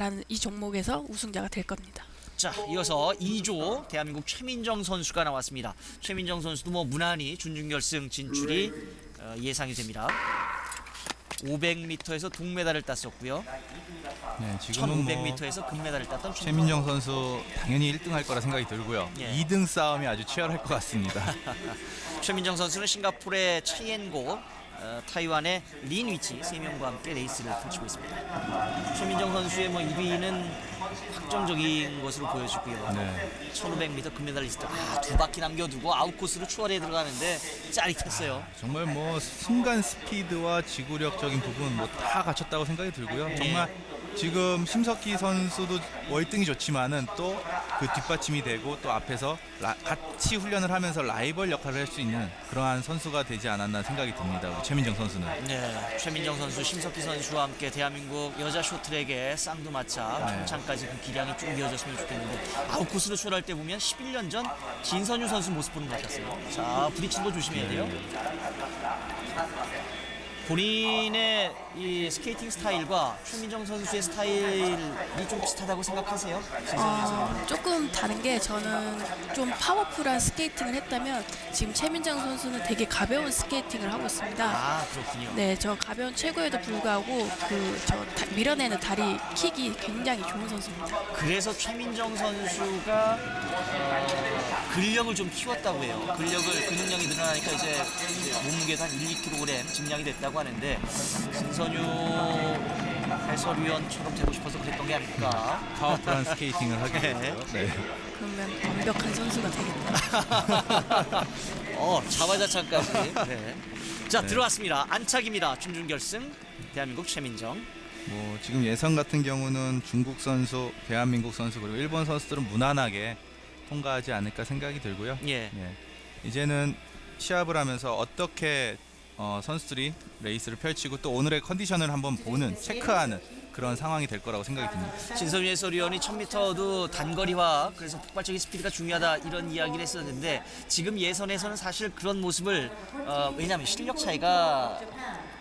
잘하는 이 종목에서 우승자가 될 겁니다. 자, 이어서 2조 대한민국 최민정 선수가 나왔습니다. 최민정 선수도 뭐 무난히 준중결승 진출이 어, 예상이 됩니다. 500m에서 동메달을 땄었고요. 네, 지금은 뭐 1500m에서 금메달을 땄던 최민정 선수 당연히 1등 할 거라 생각이 들고요. 예. 2등 싸움이 아주 치열할 것 같습니다. 최민정 선수는 싱가포르의 차이엔고, 어, 타이완의 린 위치 세 명과 함께 레이스를 펼치고 있습니다. 최민정 선수의 뭐 1위는 확정적인 것으로 보여지고요. 네. 1500m 금메달리스트 아, 두 바퀴 남겨두고 아웃 코스로 추월해 들어가는데 짜릿했어요. 정말 뭐 순간 스피드와 지구력적인 부분 뭐 다 갖췄다고 생각이 들고요. 정말 지금 심석희 선수도 월등히 좋지만은 또 그 뒷받침이 되고 또 앞에서 라- 같이 훈련을 하면서 라이벌 역할을 할 수 있는 그러한 선수가 되지 않았나 생각이 듭니다. 최민정 선수는. 네, 최민정 선수, 심석희 선수와 함께 대한민국 여자 쇼트랙의 쌍두마차 네. 평창까지 그 기량이 쭉 이어졌으면 좋겠는데 아웃 코스로 출할 때 보면 11년 전 진선유 선수 모습 보는 것 같았어요. 자, 부딪힌 거 조심해야 돼요. 본인의 이 스케이팅 스타일과 최민정 선수의 스타일이 좀 비슷하다고 생각하세요? 선수. 어, 조금 다른 게 저는 좀 파워풀한 스케이팅을 했다면 지금 최민정 선수는 되게 가벼운 스케이팅을 하고 있습니다. 아, 그렇군요. 네, 저 가벼운 최고에도 불구하고 그 저 밀어내는 다리 킥이 굉장히 좋은 선수입니다. 그래서 최민정 선수가 어, 근력을 좀 키웠다고 해요. 근력을 근육량이 늘어나니까 이제, 이제 몸무게도 한 1, 2kg 증량이 됐다고 하는데 신선유 해설위원처럼 되고 싶어서 그랬던 게 아닐까. 파워풀한 스케이팅을 하기 위해서요. 네. 그러면 완벽한 선수가 되겠다. 어 자화자찬까지. 네. 자 들어왔습니다. 안착입니다. 준준결승 대한민국 최민정. 뭐 지금 예선 같은 경우는 중국 선수, 대한민국 선수 그리고 일본 선수들은 무난하게 통과하지 않을까 생각이 들고요. 예. 예. 이제는 시합을 하면서 어떻게 어, 선수들이 레이스를 펼치고 또 오늘의 컨디션을 한번 보는 체크하는 그런 상황이 될 거라고 생각이 듭니다. 신선유 해설위원이 1000m도 단거리화 그래서 폭발적인 스피드가 중요하다 이런 이야기를 했었는데 지금 예선에서는 사실 그런 모습을 어, 왜냐하면 실력 차이가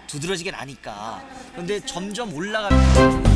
두드러지게 나니까 그런데 점점 올라가면